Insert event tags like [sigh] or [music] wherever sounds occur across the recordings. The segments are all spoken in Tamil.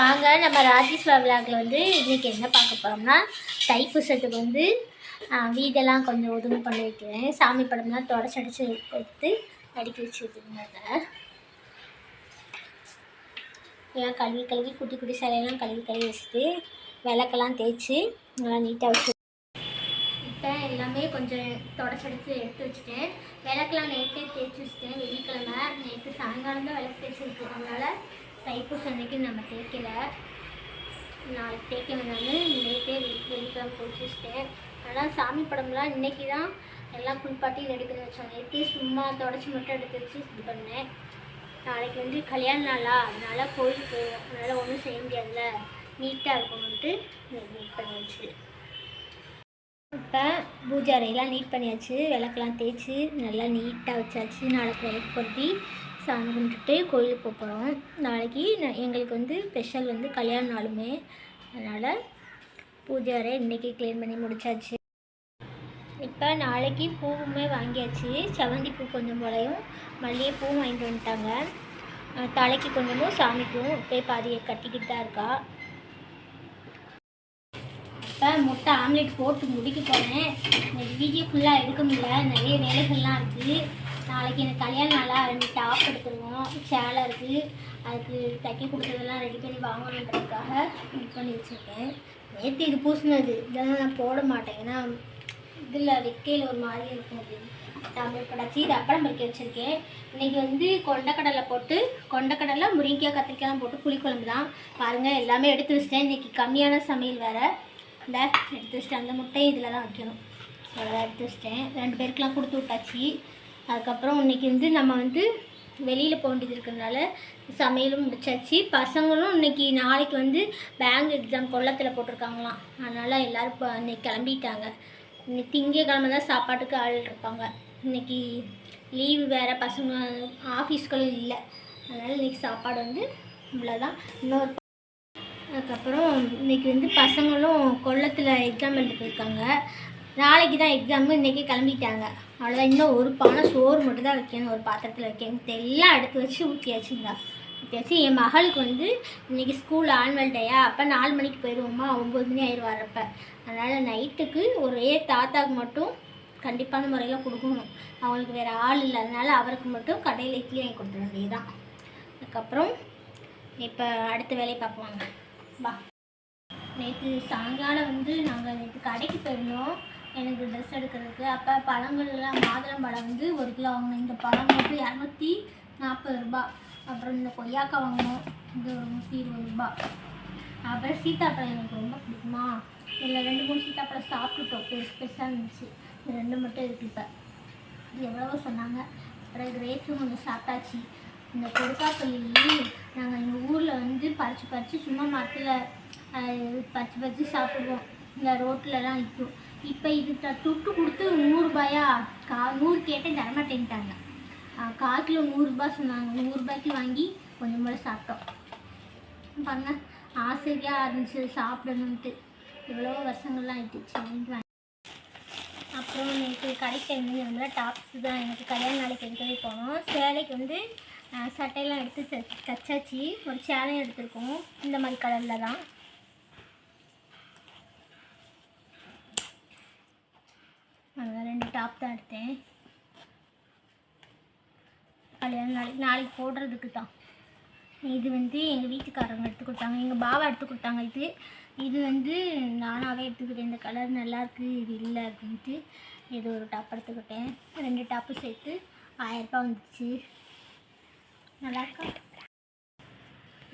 வாங்க நம்ம ராஜேஸ்வா விழாக்கில் வந்து இன்றைக்கி என்ன பார்க்க போகிறோம்னா தைப்பூசத்துக்கு வந்து வீடெல்லாம் கொஞ்சம் ஒதுங்கு பண்ணி வைக்கிறேன். சாமி படம்லாம் தொடச்சடிச்சு எடுத்து அடுக்கி வச்சு எல்லாம் கழுவி கழுவி குட்டி குட்டி சிலையெல்லாம் கழுவி கழுவி வச்சுட்டு விளக்கெல்லாம் தேய்ச்சி நல்லா நீட்டாக வச்சு இப்போ எல்லாமே கொஞ்சம் தொடச்சடிச்சு எடுத்து வச்சுட்டேன். விளக்கெல்லாம் நேற்றே தேய்ச்சி வச்சுட்டேன். வெள்ளிக்கிழமை நேற்று சாயங்காலம் தான் விளக்கு தேய்ச்சி வச்சுருக்கேன் அதனால் தைப்பூசம் அன்னைக்கு நம்ம தேய்க்கலை. நாளைக்கு தேய்க்க வேணாம்னு நேற்றே வெள்ளி வெள்ளிக்கிழமை தேய்ச்சி ஆனால் சாமி படம்லாம் இன்னைக்கு தான் எல்லாம் குளிப்பாட்டி ரெடி பண்ணி வச்சோம். நேற்று சும்மா தொடச்சி மட்டும் எடுத்து வச்சு இது பண்ணேன். நாளைக்கு வந்து கல்யாண நாளா? அதனால் கோயிலுக்கு அதனால் ஒன்றும் செய்ய முடியாதுல்ல. நீட்டாக இருக்கணும்ட்டு நீட் பண்ணி வச்சு. இப்போ பூஜை அறையெல்லாம் நீட் பண்ணியாச்சு. விளக்கெல்லாம் தேய்ச்சி நல்லா நீட்டாக வச்சாச்சு. நாளைக்கு விளக்கு பொருத்தி. சாமி கும்பிட்டுட்டு கோயிலுக்கு போக போகிறோம் நாளைக்கு எங்களுக்கு வந்து ஸ்பெஷல் வந்து கல்யாண நாளுமே. அதனால் பூஜை அறை இன்றைக்கி க்ளீன் பண்ணி முடிச்சாச்சு. இப்போ நாளைக்கு பூவுமே வாங்கியாச்சு. செவந்தி பூ கொஞ்சம் போலையும் மல்லிகைப்பூவும் வாங்கிட்டு வந்துட்டாங்க. தலைக்கு கொஞ்சமும் சாமிக்கும் போய் பாதியை கட்டிக்கிட்டு தான் இருக்கா. இப்போ முட்டை ஆம்லெட் போட்டு முடிக்க போனேன் இந்த வீடியோ ஃபுல்லாக எடுக்க முடியல. நிறைய வேலைகள்லாம் இருக்குது நாளைக்கு எனக்கு கல்யாணம் நல்லா ரெண்டு டாப் எடுத்துருவோம். சேலை இருக்குது அதுக்கு தைக்க கொடுத்ததெல்லாம் ரெடி பண்ணி வாங்கணுன்றதுக்காக இது பண்ணி வச்சுருக்கேன். நேற்று இது பூசினது. இதெல்லாம் நான் போட மாட்டேன். ஏன்னா இதில் வெக்கையில் ஒரு மாதிரி இருக்கும் அது. ஆம்லெட் படைச்சி இது அப்பளம் பறிக்க வச்சுருக்கேன். இன்றைக்கி வந்து கொண்டக்கடலை போட்டு கொண்டக்கடலை முருங்கைக்காய் கத்திரிக்காய்லாம் போட்டு புளிக்குழம்பு தான். பாருங்கள் எல்லாமே எடுத்து வச்சிட்டேன். இன்றைக்கி கம்மியான சமையல் வேறு. இந்த எடுத்து வச்சிட்டேன் அந்த முட்டையும் இதில் தான் வைக்கணும். அதெல்லாம் எடுத்து வச்சிட்டேன். ரெண்டு பேருக்குலாம் கொடுத்து விட்டாச்சு. அதுக்கப்புறம் இன்றைக்கி வந்து நம்ம வந்து வெளியில் போக வேண்டியது இருக்கிறதுனால சமையலும் முடிச்சாச்சு. பசங்களும் இன்னைக்கு நாளைக்கு வந்து பேங்க் எக்ஸாம் கொள்ளத்தில் போட்டிருக்காங்களாம். அதனால் எல்லோரும் இப்போ இன்றைக்கி கிளம்பிட்டாங்க. இன்னைக்கு திங்கக்கிழமை தான் சாப்பாட்டுக்கு ஆள் இருப்பாங்க. இன்னைக்கு லீவு வேறு பசங்க ஆஃபீஸ்களும் இல்லை. அதனால் இன்னைக்கு சாப்பாடு வந்து இவ்வளோதான் இன்னொரு அதுக்கப்புறம் இன்னைக்கு வந்து பசங்களும் கொள்ளத்தில் எக்ஸாம் எழுதி போயிருக்காங்க. நாளைக்கு தான் எக்ஸாமு இன்றைக்கி கிளம்பிட்டாங்க. அவ்வளோதான் இன்னும் ஒரு பானை சோறு மட்டும் தான் வைக்கணும் ஒரு பாத்திரத்தில் வைக்கணும். எல்லாம் எடுத்து வச்சு ஊற்றியாச்சுங்களா ஊற்றியாச்சு என் மகளுக்கு வந்து இன்றைக்கி ஸ்கூல் ஆனுவல் டேயா அப்போ நாலு மணிக்கு போயிடுவோமா ஒம்பது மணி ஆயிடு வரப்போ அதனால் நைட்டுக்கு ஒரே தாத்தாவுக்கு மட்டும் கண்டிப்பான முறையில் கொடுக்கணும். அவங்களுக்கு வேறு ஆள் இல்லை. அதனால் அவருக்கு மட்டும் கடையில் இட்லி வாங்கி கொடுத்துட வேண்டியதுதான். அதுக்கப்புறம் இப்போ அடுத்த வேலையை பார்ப்போங்க வா. நேற்று சாயங்காலம் வந்து நாங்கள் நேற்று கடைக்கு போயிருந்தோம். எனக்கு ட்ரெஸ் எடுக்கிறதுக்கு. அப்போ பழங்கள்லாம் மாதுளம் பழம் வந்து ஒரு கிலோ வாங்கினோம் இந்த பழம் மட்டும் இரநூத்தி நாற்பது ரூபா. அப்புறம் இந்த கொய்யாக்காய் வாங்கினோம் இது ஒரு நூற்றி இருபது ரூபா. அப்புறம் சீத்தாப்பழம் எனக்கு ரொம்ப பிடிக்குமா? இதில் ரெண்டு மூணு சீத்தாப்பழம் சாப்பிட்டுட்டோம். பெருசு பெருசாக இருந்துச்சு. இது ரெண்டு மட்டும் இருக்கு இப்போ. இது எவ்வளவோ சொன்னாங்க. அப்புறம் கிரேப்ஸும் கொஞ்சம் சாப்பிட்டாச்சு. இந்த கொடுக்காப்பள்ளி நாங்கள் எங்கள் ஊரில் வந்து பறித்து பறித்து சும்மா மரத்தில் பறித்து பறித்து சாப்பிடுவோம். இந்த ரோட்லலாம் விற்கும் இப்போ இது த- துட்டு கொடுத்து நூறுரூபாயா கா நூறு கேட்டேன் தரமாட்டேன்ட்டாங்க கா கால் கிலோ நூறுரூபா சொன்னாங்க. நூறுரூபாய்க்கு வாங்கி கொஞ்சம் போல சாப்பிட்டோம். பாருங்க ஆசையாக இருந்துச்சு சாப்பிடணுன்ட்டு இவ்வளோ வருஷங்கள்லாம் ஆயிடுச்சு வாங்கி- அப்புறம் எனக்கு கடைக்கு வந்து டாப்ஸ் தான். எனக்கு கல்யாண நாளைக்கு எடுக்கவே போனோம். சேலைக்கு வந்து சட்டையெல்லாம் எடுத்து தச்சாச்சு. ஒரு சேலையும் எடுத்திருக்கோம். இந்த மாதிரி கலரில் தான். அதனால் ரெண்டு டாப் தான் எடுத்தேன். கல்யாணம் நாளைக்கு நாளைக்கு போடுறதுக்கு தான். இது வந்து எங்கள் வீட்டுக்காரங்க எடுத்து கொடுத்தாங்க. எங்கள் பாவா எடுத்து கொடுத்தாங்க இது. இது வந்து நானாகவே எடுத்துக்கிட்டேன். இந்த கலர் நல்லாயிருக்கு இது இல்லை அப்படின்ட்டு இது ஒரு டாப் எடுத்துக்கிட்டேன். ரெண்டு டாப்பு சேர்த்து ஆயிரரூபா வந்துச்சு. நல்லாயிருக்கா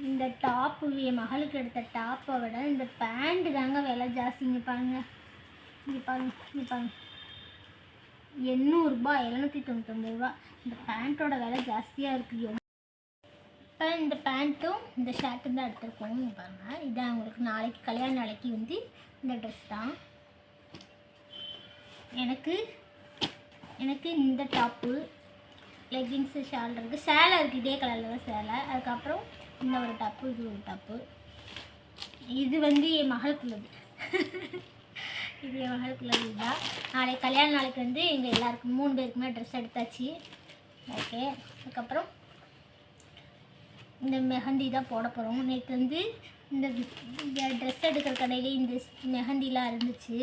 இந்த டாப்பு என் மகளுக்கு எடுத்த டாப்பை விட இந்த பேண்ட்டு தாங்க விலை ஜாஸ்திங்க பாருங்க. இங்கே பாருங்க இங்கே பாருங்க. எண்ணூறுரூபா எழுநூற்றி தொண்ணூத்தொம்பது ரூபா. இந்த பேண்ட்டோட விலை ஜாஸ்தியாக இருக்குது இப்போ இந்த பேண்ட்டும் இந்த ஷர்ட்டும் தான் எடுத்துருக்கோம். பாருங்கள் பாருங்க. இதான் உங்களுக்கு நாளைக்கு கல்யாண நாளைக்கு வந்து இந்த ட்ரெஸ் தான். எனக்கு எனக்கு இந்த டாப்பு லெகின்ஸு ஷால் இருக்குது சேலை இருக்குது இதே கலரில் தான் சேலை. அதுக்கப்புறம் இந்த ஒரு டாப்பு இது ஒரு டாப்பு இது வந்து என் மகளுக்குள்ளது. [laughs] இது என் மகளுக்குள்ளது தான் நாளைக்கு கல்யாண நாளைக்கு வந்து எங்கள் எல்லாருக்கும் மூணு பேருக்குமே ட்ரெஸ் எடுத்தாச்சு. ஓகே அதுக்கப்புறம் இந்த மெஹந்தி தான் போட போகிறோம் நேற்று வந்து இந்த இந்த ட்ரெஸ் எடுக்கிற கடையிலே இந்த மெஹந்திலாம் இருந்துச்சு.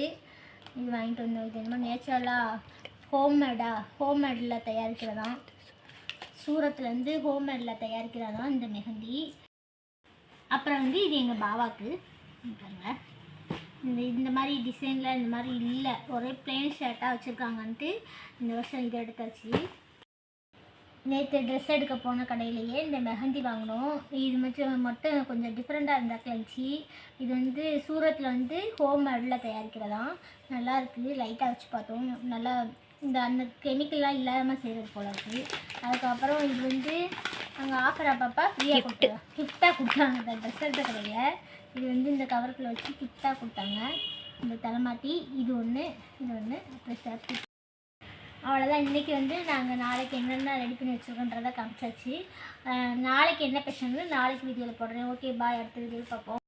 இது வாங்கிட்டு வந்தோம். இது என்னமோ நேச்சுரலாக ஹோம்மேடாக ஹோம்மேடில் தயாரிக்கிறதான் சூரத்துலேருந்து ஹோம்மேடில் தயாரிக்கிறதான் இந்த மெஹந்தி. அப்புறம் வந்து இது எங்கள் பாவாக்கு பாருங்கள் இந்த இந்த மாதிரி டிசைனில் இந்த மாதிரி இல்லை. ஒரே பிளெயின் ஷர்ட்டாக வச்சுருக்காங்கன்ட்டு இந்த வருஷம் இதை எடுத்தாச்சு. நேற்று ட்ரெஸ் எடுக்க போன கடையிலேயே இந்த மெஹந்தி வாங்கினோம். இது மட்டும் மட்டும் கொஞ்சம் டிஃப்ரெண்ட்டாக இருந்தால் இருந்துச்சு இது வந்து சூரத்தில் வந்து ஹோம் மேடில் தயாரிக்கிறதாம் நல்லா இருக்குது. லைட்டாக வச்சு பார்த்தோம். நல்லா இந்த அந்த கெமிக்கல்லாம் இல்லாமல் செய்கிறது போல இருக்குது அதுக்கப்புறம் இது வந்து அங்கே ஆஃபர் அப்பப்போ ஃப்ரீயாக கொடுத்தாங்க கிஃப்டாக கொடுத்தாங்க. இந்த ட்ரெஸ் எடுத்த கடையில். இது வந்து இந்த கவருக்குள்ள வச்சு கிஃப்டாக கொடுத்தாங்க. இந்த தலைமாட்டி இது ஒன்று இது ஒன்று அப்புறம் ஷர்ட்டு அவ்வளோதான் இன்றைக்கி வந்து நாங்கள் நாளைக்கு என்னென்ன ரெடி பண்ணி வச்சுருக்கோன்றதை காமிச்சாச்சு. நாளைக்கு என்ன பேசணும்னு நாளைக்கு வீடியோவில் போடுறேன். ஓகே பாய் அடுத்த வீடியோவில் பார்ப்போம்